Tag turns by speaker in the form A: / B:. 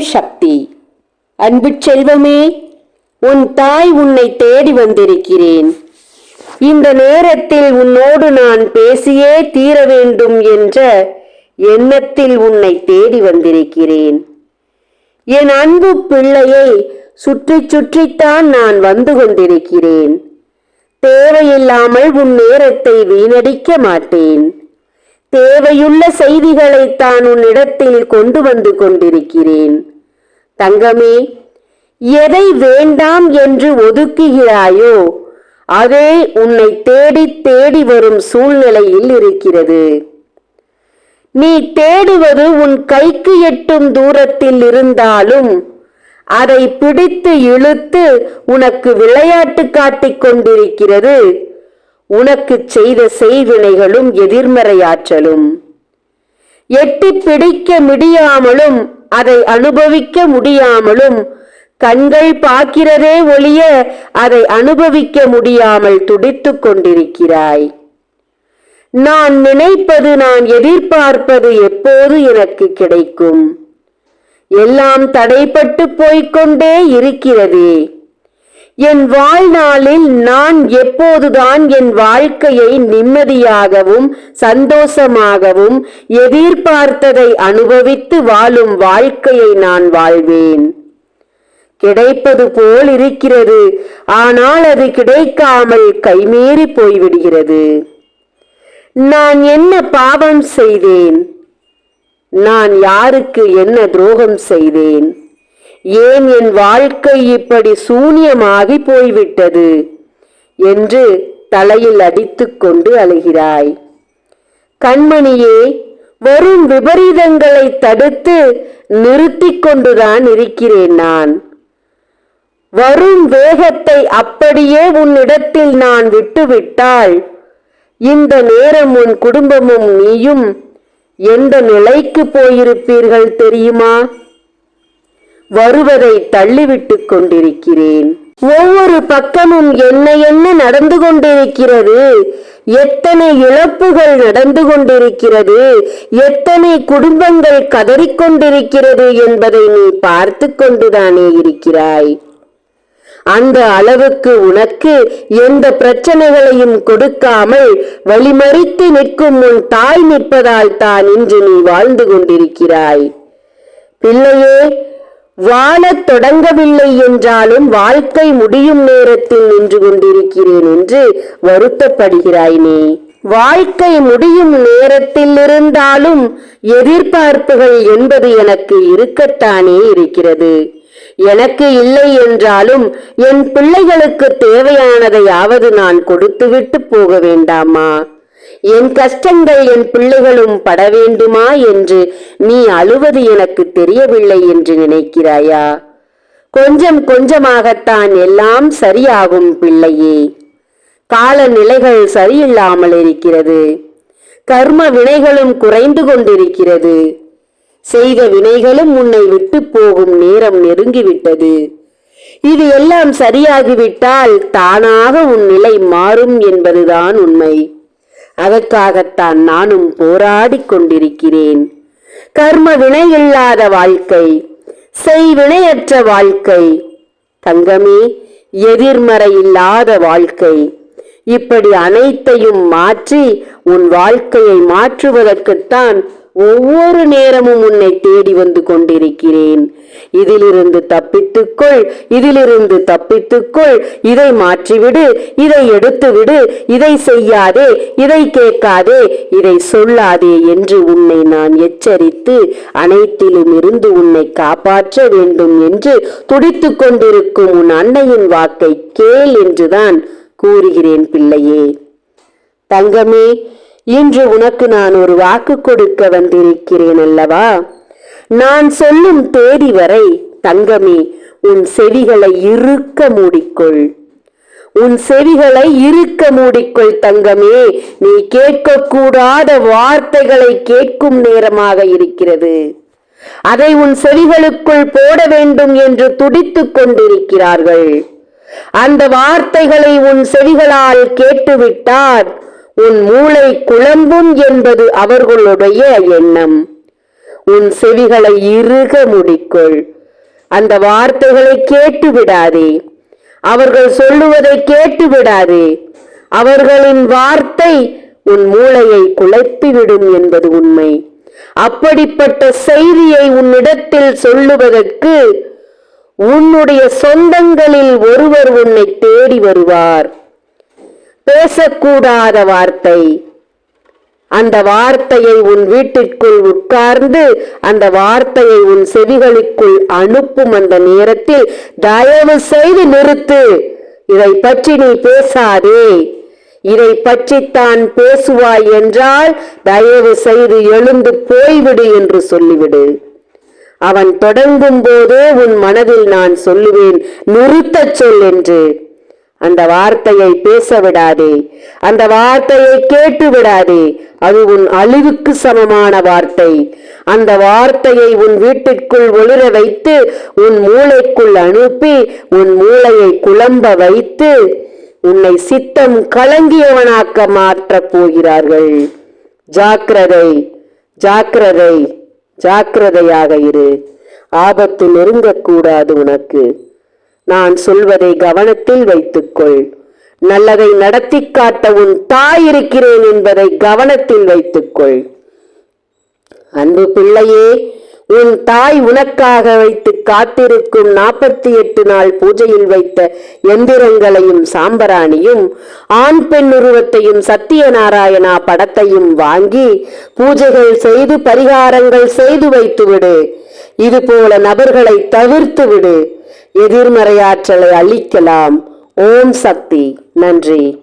A: சக்தி. அன்பு செல்வமே உன் தாய் உன்னை தேடி வந்திருக்கிறேன். இந்த நேரத்தில் உன்னோடு நான் பேசியே தீர வேண்டும் என்ற எண்ணத்தில் உன்னை தேடி வந்திருக்கிறேன். என் அன்பு பிள்ளையை சுற்றி சுற்றித்தான் நான் வந்து கொண்டிருக்கிறேன். தேவையில்லாமல் உன் நேரத்தை வீணடிக்க மாட்டேன். தேவையுள்ள செய்திகளை தான் உன்னிடத்தில் கொண்டு வந்து கொண்டிருக்கிறேன். தங்கமே எதை வேண்டாம் என்று ஒதுக்குகிறாயோ அதே உன்னை தேடி தேடி வரும் சூழ்நிலையில் இருக்கிறது. நீ தேடுவது உன் கைக்கு எட்டும் தூரத்தில் இருந்தாலும் அதை பிடித்து இழுத்து உனக்கு விளையாட்டு காட்டிக் கொண்டிருக்கிறது. உனக்கு செய்த செய்வினைகளும் எதிர்மறையாற்றலும். எட்டி பிடிக்க முடியாமலும் அதை அனுபவிக்க முடியாமலும் கண்கள் பார்க்கிறதே ஒழிய அதை அனுபவிக்க முடியாமல் துடித்துக் கொண்டிருக்கிறாய். நான் நினைப்பது நான் எதிர்பார்ப்பது எப்போது எனக்கு கிடைக்கும்? எல்லாம் தடைப்பட்டு போய்க்கொண்டே இருக்கிறதே. என் வாழ்நாளில் நான் எப்போதுதான் என் வாழ்க்கையை நிம்மதியாகவும் சந்தோஷமாகவும் எதிர்பார்த்ததை அனுபவித்து வாழும் வாழ்க்கையை நான் வாழ்வேன். கிடைப்பது போல் இருக்கிறது ஆனால் அது கிடைக்காமல் கைமீறி போய்விடுகிறது. நான் என்ன பாவம் செய்தேன்? நான் யாருக்கு என்ன துரோகம் செய்தேன்? ஏன் என் வாழ்க்கை இப்படி சூனியமாகி போய்விட்டது? என்று தலையில் அடித்துக்கொண்டு அழுகிறாய். கண்மணியே வரும் விபரீதங்களை தடுத்து நிறுத்திக் கொண்டுதான் இருக்கிறேன் நான். வரும் வேகத்தை அப்படியே உன்னிடத்தில் நான் விட்டுவிட்டால் இந்த நேரம் உன் குடும்பமும் நீயும் எந்த நிலைக்கு போயிருப்பீர்கள் தெரியுமா? வருவதை தள்ளிவிட்டுக் கொண்டிருக்கிறேன். ஒவ்வொரு பக்கமும் என்ன என்ன நடந்து கொண்டிருக்கிறது. எத்தனை இழப்புகள் நடந்து கொண்டிருக்கிறது. எத்தனை குடும்பங்கள் கதறிக்கொண்டிருக்கிறது என்பதை நீ பார்த்து கொண்டுதானே இருக்கிறாய். அந்த அளவுக்கு உனக்கு எந்த பிரச்சனைகளையும் கொடுக்காமல் வழிமறித்து நிற்கும் உன் தாய் நிற்பதால் தான் இன்று நீ வாழ்ந்து கொண்டிருக்கிறாய். பிள்ளையே வாழத் தொடங்கவில்லை என்றாலும் வாழ்க்கை முடியும் நேரத்தில் நின்று கொண்டிருக்கிறேன் என்று வருத்தப்படுகிறாய் நீ. வாழ்க்கை முடியும் நேரத்தில் இருந்தாலும் எதிர்பார்ப்புகள் என்பது எனக்கு இருக்கத்தானே இருக்கிறது. எனக்கு இல்லை என்றாலும் என் பிள்ளைகளுக்கு தேவையானதையாவது நான் கொடுத்துவிட்டு போக வேண்டாமா? என் கஷ்டங்கள் என் பிள்ளைகளும் பட வேண்டுமா என்று நீ அழுவது எனக்கு தெரியவில்லை என்று நினைக்கிறாயா? கொஞ்சம் கொஞ்சமாகத்தான் எல்லாம் சரியாகும் பிள்ளையே. காலநிலைகள் சரியில்லாமல் இருக்கிறது. கர்ம வினைகளும் குறைந்து கொண்டிருக்கிறது. செய்த வினைகளும் உன்னை விட்டு போகும் நேரம் நெருங்கிவிட்டது. இது எல்லாம் சரியாகிவிட்டால் தானாக உன் நிலை மாறும் என்பதுதான் உண்மை. அதற்காகத்தான் நானும் போராடிக் கொண்டிருக்கிறேன். கர்ம வினை இல்லாத வாழ்க்கை செய்வினையற்ற வாழ்க்கை தங்கமே எதிர்மறை இல்லாத வாழ்க்கை. இப்படி அனைத்தையும் மாற்றி உன் வாழ்க்கையை மாற்றுவதற்குத்தான் ஒவ்வொரு நேரமும் உன்னை தேடி வந்து கொண்டிருக்கிறேன். இதிலிருந்து தப்பித்துக்கொள் இதிலிருந்து தப்பித்துக்கொள். இதை மாற்றிவிடு இதை எடுத்துவிடு இதை செய்யாதே இதை கேட்காதே இதை சொல்லாதே என்று உன்னை நான் எச்சரித்து அனைத்திலும் இருந்து உன்னை காப்பாற்ற வேண்டும் என்று துடித்துக் கொண்டிருக்கும் உன் அன்னையின் வாக்கை கேள் என்றுதான் கூறுகிறேன் பிள்ளையே. தங்கமே இன்று உனக்கு நான் ஒரு வாக்கு கொடுக்க வந்திருக்கிறேன் அல்லவா? நான் சொல்லும் தேதி வரை தங்கமே உன் செவிகளை இறுக்க மூடிக்கொள். உன் செவிகளை இறுக்க மூடிக்கொள் தங்கமே. நீ கேட்கக்கூடாத வார்த்தைகளை கேட்கும் நேரமாக இருக்கிறது. அதை உன் செவிகளுக்குள் போட வேண்டும் என்று துடித்துக் கொண்டிருக்கிறார்கள். அந்த வார்த்தைகளை உன் செவிகளால் கேட்டுவிட்டால் உன் மூளை குழம்பும் என்பது அவர்களுடைய எண்ணம். உன் செவிகளை இறுக முடிக்கொள். அந்த வார்த்தைகளை கேட்டு விடாதே. அவர்கள் சொல்லுவதை கேட்டு விடாதே. அவர்களின் வார்த்தை உன் மூளையை குழப்பிவிடும் என்பது உண்மை. அப்படிப்பட்ட செய்தியை உன்னிடத்தில் சொல்லுவதற்கு உன்னுடைய சொந்தங்களில் ஒருவர் உன்னை தேடி வருவார். பேசக்கூடாத வார்த்தை. அந்த வார்த்தையை உன் வீட்டிற்குள் உட்கார்ந்து அந்த வார்த்தையை உன் செவிகளுக்குள் அனுப்பும் அந்த நேரத்தில் தயவு செய்து நிறுத்து. இதை பற்றி நீ பேசாதே. இதை பற்றித்தான் பேசுவாய் என்றால் தயவு செய்து எழுந்து போய்விடு என்று சொல்லிவிடு. அவன் தொடங்கும் போதே உன் மனதில் நான் சொல்லுவேன் நிறுத்தச் சொல் என்று. அந்த வார்த்தையை பேச விடாதே அந்த வார்த்தையை கேட்டு விடாதே அது உன் அழிவுக்கு சமமான வார்த்தை. அந்த வார்த்தையை உன் வீட்டிற்குள் ஒளிர வைத்து உன் மூளைக்குள் அனுப்பி உன் மூளையை குழம்ப வைத்து உன்னை சித்தம் கலங்கியவனாக்க மாற்றப் போகிறார்கள். ஜாக்கிரதை ஜாக்கிரதை ஜாக்கிரதையாக இரு. ஆபத்து நெருங்கக்கூடாது உனக்கு. நான் சொல்வதை கவனத்தில் வைத்துக்கொள். நல்லதை நடத்தி காட்ட உன் தாய் இருக்கிறேன் என்பதை கவனத்தில் வைத்துக்கொள். அன்பு பிள்ளையே உன் தாய் உனக்காக வைத்து காத்திருக்கும் நாற்பத்தி எட்டு நாள் பூஜையில் வைத்த எந்திரங்களையும் சாம்பராணியும் ஆண் பெண் உருவத்தையும் சத்தியநாராயணா படத்தையும் வாங்கி பூஜைகள் செய்து பரிகாரங்கள் செய்து வைத்துவிடு. இது போல நபர்களை தவிர்த்து விடு எதிர்மறையாற்றலை அளிக்கலாம். ஓம் சக்தி. நன்றி.